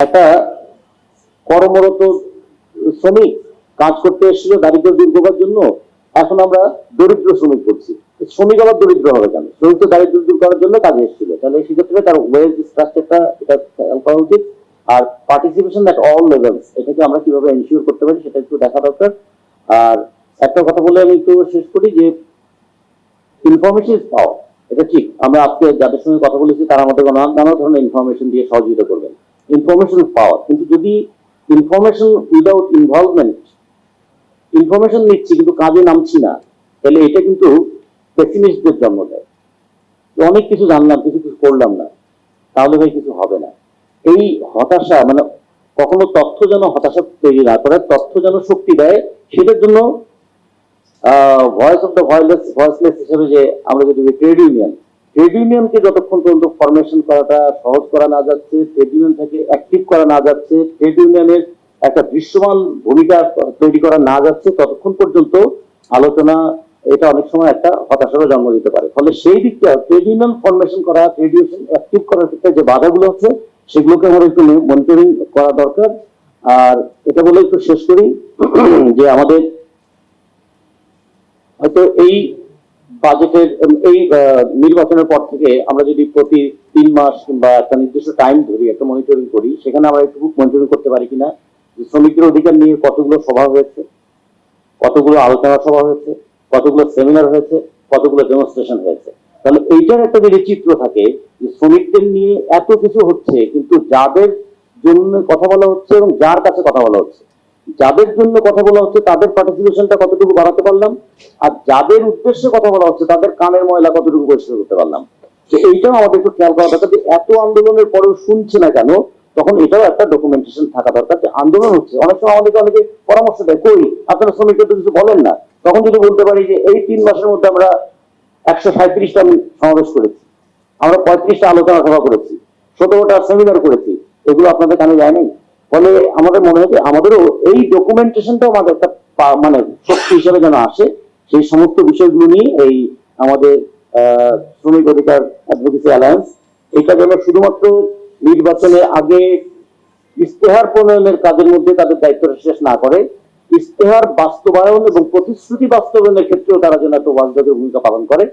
একটা কর্মরত শ্রমিক কাজ করতে এসেছিল দারিদ্র দূর করার জন্য। এখন আমরা দরিদ্র শ্রমিক করছি। শ্রমিক আবার দরিদ্র হবে কেন? শ্রমিক তো দারিদ্র দূর করার জন্য কাজে এসেছিল। তাহলে সেক্ষেত্রে তার ওয়েজ স্ট্রাকচারটা এটা খেয়াল করা উচিত। আর পার্টিসিপেশন অ্যাট অল লেভেলস এটাকে আমরা কীভাবে এনশিওর করতে পারি সেটা একটু দেখা দরকার। আর একটা কথা বলে আমি একটু শেষ করি যে ইনফরমেশন ইজ পাওয়ার এটা ঠিক, আমরা আজকে যাদের সঙ্গে কথা বলেছি তারা আমাদের নানা নানা ধরনের ইনফরমেশন দিয়ে সহযোগিতা করবেন। ইনফরমেশন পাওয়ার কিন্তু যদি ইনফরমেশন উইদাউট ইনভলভমেন্ট ইনফরমেশন নিচ্ছি কিন্তু কাজে নামছি না, তাহলে এটা কিন্তু পেসিমিস্টদের জন্ম দেয়। অনেক কিছু জানলাম কিছু কিছু করলাম না। তাহলে ভাই কিছু হবে না। এই হতাশা মানে কখনো তথ্য যেন হতাশা তৈরি না করে, তথ্য যেন শক্তি দেয়, সেটার জন্য voice of the voiceless voiceless হিসেবে যে আমরা যদি ট্রেড ইউনিয়ন ট্রেড ইউনিয়নকে যতক্ষণ পর্যন্ত ফরমেশন করাটা সহজ করা না যাচ্ছে, ট্রেড ইউনিয়ন থেকে অ্যাক্টিভ করা না যাচ্ছে, ট্রেড ইউনিয়নের একটা দৃশ্যমান ভূমিকা তৈরি করা না যাচ্ছে, ততক্ষণ পর্যন্ত আলোচনা এটা অনেক সময় একটা হতাশারও জন্ম দিতে পারে। ফলে সেই দিকটা ট্রেড ইউনিয়ন ফরমেশন করা ট্রেড ইউনিয়ন অ্যাক্টিভ করার ক্ষেত্রে যে বাধাগুলো হচ্ছে সেগুলোকে আমাদের একটু মনিটরিং করা দরকার। আর এটা বলে একটু শেষ করি যে আমাদের হয়তো এই বাজেটের এই আহ, নির্বাচনের পর থেকে আমরা যদি প্রতি তিন মাস বা একটা নির্দিষ্ট টাইম ধরি একটা মনিটরিং করি সেখানে আমরা একটু মনিটরিং করতে পারি কিনা যে শ্রমিকদের অধিকার নিয়ে কতগুলো সভা হয়েছে কতগুলো আলোচনা সভা হয়েছে কতগুলো সেমিনার হয়েছে কতগুলো ডেমনস্ট্রেশন হয়েছে। তাহলে এইটার একটা যদি চিত্র থাকে যে শ্রমিকদের নিয়ে এত কিছু হচ্ছে কিন্তু যাদের জন্য কথা বলা হচ্ছে এবং যার কাছে কথা বলা হচ্ছে যাদের জন্য কথা বলা হচ্ছে, তাদের পার্টিসিপেশনটা কতটুকু বাড়াতে পারলাম? আর যাদের উদ্দেশ্যে কথা বলা হচ্ছে, তাদের কানের ময়লা কতটুকু পরিষ্কার করতে পারলাম? এইটাও আমাদের একটু খেয়াল করা দরকার যে এত আন্দোলনের পরেও শুনছে না কেন, তখন এটাও একটা ডকুমেন্টেশন থাকা দরকার যে আন্দোলন হচ্ছে। অনেক সময় আমাদেরকে অনেকে পরামর্শ দেয়, কই, আপনারা শ্রমিকরা তো কিছু বলেন না। তখন যদি বলতে পারি যে এই তিন মাসের মধ্যে আমরা একশো সাঁত্রিশটা সমাবেশ করেছি। আমরা পঁয়ত্রিশটা আলোচনা সভা করেছি। সতেরোটা সেমিনার করেছি। এগুলো আপনাদের কানে যায় নাই? ফলে আমাদের মনে হয় আমাদেরও এই ডকুমেন্টেশনটাও আমাদের একটা মানে শক্তি হিসেবে যেন আসে, সেই সমস্ত বিষয়গুলো নিয়ে এই আমাদের শ্রমিক অধিকার অ্যাডভোকেসি অ্যালায়েন্স এটা যেন শুধুমাত্র নির্বাচনের আগে ইস্তেহার প্রণয়নের কাজের মধ্যে তাদের দায়িত্বটা শেষ না করে ইস্তেহার বাস্তবায়ন এবং প্রতিশ্রুতি বাস্তবায়নের ক্ষেত্রেও তারা যেন একটা ভূমিকা পালন করে।